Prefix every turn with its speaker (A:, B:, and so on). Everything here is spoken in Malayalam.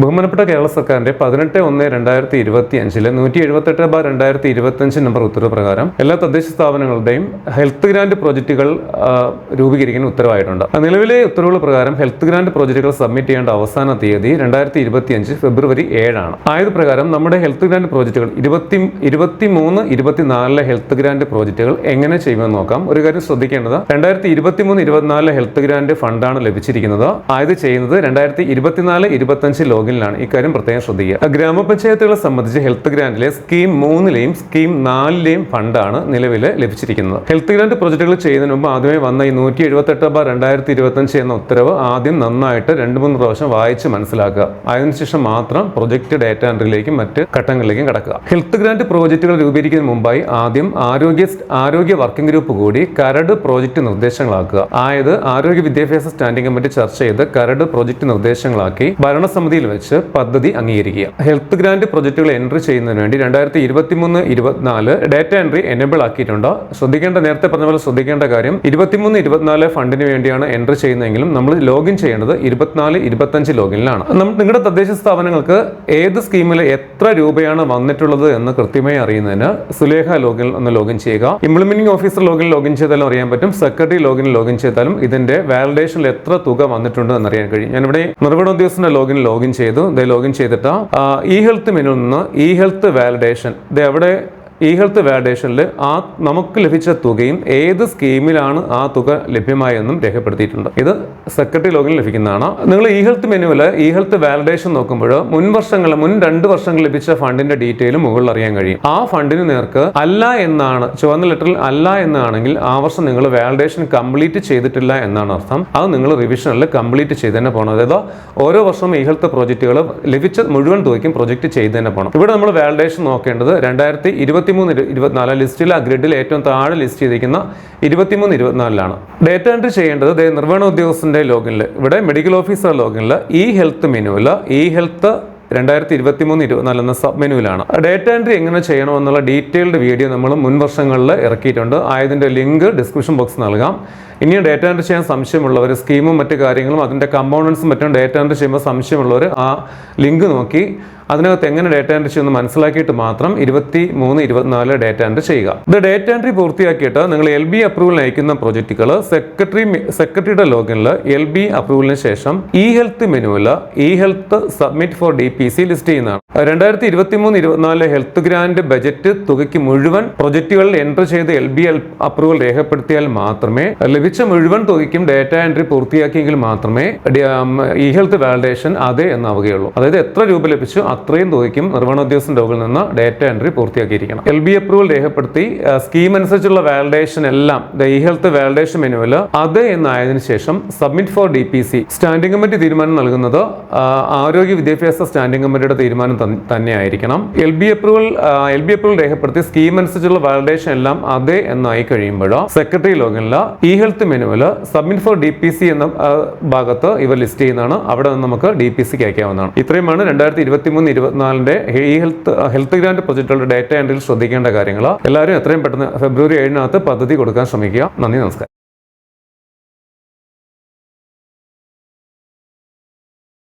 A: ബഹുമാനപ്പെട്ട കേരള സർക്കാരിന്റെ പതിനെട്ട് ഒന്ന് രണ്ടായിരത്തി ഇരുപത്തി അഞ്ചിലെ നൂറ്റി എഴുപത്തെട്ട് ബാർ രണ്ടായിരത്തി ഇരുപത്തി നമ്പർ ഉത്തരവ് പ്രകാരം എല്ലാ തദ്ദേശ സ്ഥാപനങ്ങളുടെയും ഹെൽത്ത് ഗ്രാൻഡ് പ്രോജക്റ്റുകൾ രൂപീകരിക്കാൻ ഉത്തരവായിട്ടുണ്ട്. നിലവിലെ ഉത്തരവുകൾ പ്രകാരം ഹെൽത്ത് ഗ്രാൻഡ് പ്രോജക്റ്റുകൾ സബ്മിറ്റ് ചെയ്യേണ്ട അവസാന തീയതി രണ്ടായിരത്തി ഇരുപത്തി അഞ്ച് ഫെബ്രുവരി ഏഴാണ്. ആയത് പ്രകാരം നമ്മുടെ ഹെൽത്ത് ഗ്രാൻഡ് പ്രോജക്റ്റുകൾ ഇരുപത്തി ഇരുപത്തി മൂന്ന് ഇരുപത്തിനാലിലെ ഹെൽത്ത് ഗ്രാൻഡ് പ്രോജക്റ്റുകൾ എങ്ങനെ ചെയ്യുമെന്ന് നോക്കാം. ഒരു കാര്യം ശ്രദ്ധിക്കേണ്ടത് രണ്ടായിരത്തി ഇരുപത്തി മൂന്ന് ഇരുപത്തിനാലിലെ ഹെൽത്ത് ഗ്രാന്റ് ഫണ്ടാണ് ലഭിച്ചിരിക്കുന്നത്. ആയത് ചെയ്യുന്നത് രണ്ടായിരത്തി ഇരുപത്തിനാല് ഇരുപത്തഞ്ച് ലോഗിനിലാണ് ഇക്കാര്യം പ്രത്യേകം ശ്രദ്ധിക്കുക. ഗ്രാമപഞ്ചായത്തുകളെ സംബന്ധിച്ച് ഹെൽത്ത് ഗ്രാന്റിലെ സ്കീം മൂന്നിലെയും സ്കീം നാലിലെയും ഫണ്ടാണ് നിലവിൽ ലഭിച്ചിരിക്കുന്നത്. ഹെൽത്ത് ഗ്രാൻഡ് പ്രോജക്റ്റുകൾ ചെയ്യുന്നതിന് മുമ്പ് ആദ്യമേ വന്ന ഈ നൂറ്റി എഴുപത്തെട്ട് ബാർ രണ്ടായിരത്തി ഇരുപത്തഞ്ച് എന്ന ഉത്തരവ് ആദ്യം നന്നായിട്ട് രണ്ട് മൂന്ന് പ്രാവശ്യം വായിച്ച് മനസ്സിലാക്കുക. അതിനുശേഷം മാത്രം പ്രൊജക്ട് ഡാറ്റ എൻട്രിയിലേക്കും മറ്റ് ഘട്ടങ്ങളിലേക്കും കടക്കുക. ഹെൽത്ത് ഗ്രാൻഡ് പ്രോജക്റ്റുകൾ രൂപീകരിക്കുന്നതിന് മുമ്പായി ആദ്യം ആരോഗ്യ ആരോഗ്യ വർക്കിംഗ് ഗ്രൂപ്പ് കൂടി കരട് പ്രോജക്റ്റ് നിർദ്ദേശങ്ങളാക്കുക. ആയത് ആരോഗ്യ വിദ്യാഭ്യാസ സ്റ്റാൻഡിംഗ് കമ്മിറ്റി ചർച്ച ചെയ്ത് കരട് പ്രോജക്റ്റ് നിർദ്ദേശങ്ങളാക്കി ഭരണസമിതിയിൽ വെച്ച് പദ്ധതി അംഗീകരിക്കുക. ഹെൽത്ത് ഗ്രാൻഡ് പ്രൊജക്ടുകൾ എൻട്രി ചെയ്യുന്നതിന് വേണ്ടി രണ്ടായിരത്തി ഇരുപത്തി മൂന്ന് ഇരുപത്തിനാല് ഡാറ്റ എൻട്രി എനേബിൾ ആക്കിയിട്ടുണ്ട്. ശ്രദ്ധിക്കേണ്ട നേരത്തെ പറഞ്ഞ പോലെ ശ്രദ്ധിക്കേണ്ട കാര്യം ഇരുപത്തിമൂന്ന് ഇരുപത്തിനാല് ഫണ്ടിന് വേണ്ടിയാണ് എൻട്രി ചെയ്യുന്നതെങ്കിലും നമ്മൾ ലോഗിൻ ചെയ്യേണ്ടത് ഇരുപത്തിനാല് ഇരുപത്തഞ്ച് ലോഗിനിലാണ്. നമ്മൾ നിങ്ങളുടെ തദ്ദേശ സ്ഥാപനങ്ങൾക്ക് ഏത് സ്കീമിൽ എത്ര രൂപയാണ് വന്നിട്ടുള്ളത് എന്ന് കൃത്യമായി അറിയുന്നതിന് സുലേഖ ലോഗിൻ ഒന്ന് ലോഗിൻ ചെയ്യുക. ഇംപ്ലിമെന്റിംഗ് ഓഫീസർ ലോഗിൻ ലോഗിൻ ചെയ്താലും അറിയാൻ പറ്റും. സെക്രട്ടറി ലോഗിൻ ലോഗിൻ ചെയ്താലും ഇതിന്റെ വാലിഡേഷനിൽ എത്ര തുക വന്നിട്ടുണ്ട് എന്നറിയാൻ കഴിയും. ഞാനിവിടെ നിർവഹണ ഉദ്യോഗസ്ഥന്റെ ലോഗിൻ ലോഗിൻ ഇത് ലോഗിൻ ചെയ്തിട്ട്. ഇ ഹെൽത്ത് മെനുവിൽ നിന്ന് ഇ ഹെൽത്ത് വാലിഡേഷൻ ഇത് എവിടെ ഇ ഹെൽത്ത് വാലിഡേഷനിൽ ആ നമുക്ക് ലഭിച്ച തുകയും ഏത് സ്കീമിലാണ് ആ തുക ലഭ്യമായെന്നും രേഖപ്പെടുത്തിയിട്ടുണ്ട്. ഇത് സെക്രട്ടറി ലോഗിൽ ലഭിക്കുന്നതാണ്. നിങ്ങൾ ഇ ഹെൽത്ത് മെനുവിൽ ഇ ഹെൽത്ത് വാലിഡേഷൻ നോക്കുമ്പോൾ മുൻ വർഷങ്ങൾ മുൻ രണ്ട് വർഷങ്ങൾ ലഭിച്ച ഫണ്ടിന്റെ ഡീറ്റെയിൽ മുകളിൽ അറിയാൻ കഴിയും. ആ ഫണ്ടിന് നേർക്ക് അല്ല എന്നാണ് ചുവന്ന ലെറ്ററിൽ അല്ല എന്നാണെങ്കിൽ ആ വർഷം നിങ്ങൾ വാലിഡേഷൻ കംപ്ലീറ്റ് ചെയ്തിട്ടില്ല എന്നാണ് അർത്ഥം. അത് നിങ്ങൾ റിവിഷനിൽ കംപ്ലീറ്റ് ചെയ്ത് തന്നെ പോകണം അതായത് ഓരോ വർഷവും ഇ ഹെൽത്ത് പ്രോജക്റ്റുകൾ ലഭിച്ച മുഴുവൻ തുകയ്ക്കും പ്രൊജക്റ്റ് ചെയ്ത് തന്നെ പോകണം ഇവിടെ നമ്മൾ വാലിഡേഷൻ നോക്കേണ്ടത് രണ്ടായിരത്തി ഇരുപത്തിമൂന്ന് ഇരുപത്തിനാല് ലിസ്റ്റിൽ ആ ഗ്രിഡിൽ ഏറ്റവും താഴെ ലിസ്റ്റ് ചെയ്തിരിക്കുന്ന ഇരുപത്തിമൂന്ന് ഇരുപത്തിനാലിലാണ്. ഡേറ്റ എൻട്രി ചെയ്യേണ്ടത് നിർവഹണ ഉദ്യോഗസ്ഥന്റെ ലോഗിനിൽ ഇവിടെ മെഡിക്കൽ ഓഫീസർ ലോഗിനിൽ ഈ ഹെൽത്ത് മെനുവിൽ ഈ ഹെൽത്ത് രണ്ടായിരത്തി ഇരുപത്തി മൂന്ന് ഇരുപത്തിനാല് എന്ന സബ് മെനുവിലാണ് ഡേറ്റ എൻട്രി എങ്ങനെ ചെയ്യണമെന്നുള്ള ഡീറ്റെയിൽഡ് വീഡിയോ നമ്മൾ മുൻ വർഷങ്ങളിൽ ഇറക്കിയിട്ടുണ്ട്. ആയതിന്റെ ലിങ്ക് ഡിസ്ക്രിപ്ഷൻ ബോക്സ് നൽകാം. ഇനിയും ഡേറ്റ എൻട്രി ചെയ്യാൻ സംശയമുള്ളവർ സ്കീമും മറ്റു കാര്യങ്ങളും അതിന്റെ കമ്പോണൻസും മറ്റും ഡേറ്റ എൻട്രി ചെയ്യുമ്പോൾ സംശയമുള്ളവർ ആ ലിങ്ക് നോക്കി. അതിനകത്ത് എങ്ങനെ ഡേറ്റ എൻട്രി ചെയ്യുമെന്ന് മനസ്സിലാക്കിയിട്ട് മാത്രം ഇരുപത്തി മൂന്ന് ഇരുപത്തിനാല് ഡേറ്റ എൻട്രി ചെയ്യുക. ഇത് ഡേറ്റ എൻട്രി പൂർത്തിയാക്കിയിട്ട് നിങ്ങൾ എൽ ബി അപ്രൂവൽ അയക്കുന്ന പ്രൊജക്റ്റുകൾ സെക്രട്ടറി സെക്രട്ടറിയുടെ ലോഗിനിൽ എൽ ബി അപ്രൂവലിന് ശേഷം ഇ ഹെൽത്ത് മെനുവിൽ e health submit for D P C list ചെയ്യുന്നതാണ്. രണ്ടായിരത്തി ഇരുപത്തി മൂന്ന് ഇരുപത്തിനാല് ഹെൽത്ത് ഗ്രാൻഡ് ബജറ്റ് തുകയ്ക്ക് മുഴുവൻ പ്രൊജക്റ്റുകളിൽ എൻട്രി ചെയ്ത് എൽ ബി അപ്രൂവൽ രേഖപ്പെടുത്തിയാൽ മാത്രമേ ലഭിച്ച മുഴുവൻ തുകയ്ക്കും ഡേറ്റ എൻട്രി പൂർത്തിയാക്കിയെങ്കിൽ മാത്രമേ ഇ ഹെൽത്ത് വാലിഡേഷൻ അതെ എന്നാവുകയുള്ളൂ. അതായത് എത്ര രൂപ ലഭിച്ചു അത്രയും തുകയ്ക്കും നിർവഹണ ഉദ്യോഗസ്ഥന്റെ ലോഗിൽ നിന്ന് ഡേറ്റ എൻട്രി പൂർത്തിയാക്കിയിരിക്കണം. എൽ ബി അപ്രൂവൽ രേഖപ്പെടുത്തി സ്കീം അനുസരിച്ചുള്ള വാലിഡേഷൻ എല്ലാം ഇ ഹെൽത്ത് വാലിഡേഷൻ മെനുവിൽ അതെ എന്നായതിനു ശേഷം submit for D P C standing committee തീരുമാനം നൽകുന്നത് ആരോഗ്യ വിദ്യാഭ്യാസ സ്റ്റാൻഡിംഗ് കമ്മിറ്റിയുടെ തീരുമാനം തന്നെയായിരിക്കണം L B approval L B approval രേഖപ്പെടുത്തി സ്കീം അനുസരിച്ചുള്ള വാലിഡേഷൻ എല്ലാം അതെ എന്നായി കഴിയുമ്പോൾ സെക്രട്ടറി ലോഗിനിൽ ഇ ഹെൽത്ത് മെനുവിൽ submit for D P C എന്ന ഭാഗത്ത് ഇവർ ലിസ്റ്റ് ചെയ്യുന്നതാണ്. അവിടെ നിന്ന് നമുക്ക് ഡി പി സിക്ക് അയക്കാവുന്നതാണ് ഇത്രയുമാണ് രണ്ടായിരത്തി ഇരുപത്തി മൂന്ന് ഇരുപത്തിനാലിന്റെ ഈ ഹെൽത്ത് ഹെൽത്ത് ഗ്രാൻഡ് പ്രൊജക്റ്റുകളുടെ ഡേറ്റ എൻട്രിയിൽ ശ്രദ്ധിക്കേണ്ട കാര്യങ്ങൾ. എല്ലാവരും എത്രയും പെട്ടെന്ന് ഫെബ്രുവരി ഏഴിനകത്ത് പദ്ധതി കൊടുക്കാൻ ശ്രമിക്കുക. നന്ദി നമസ്കാരം.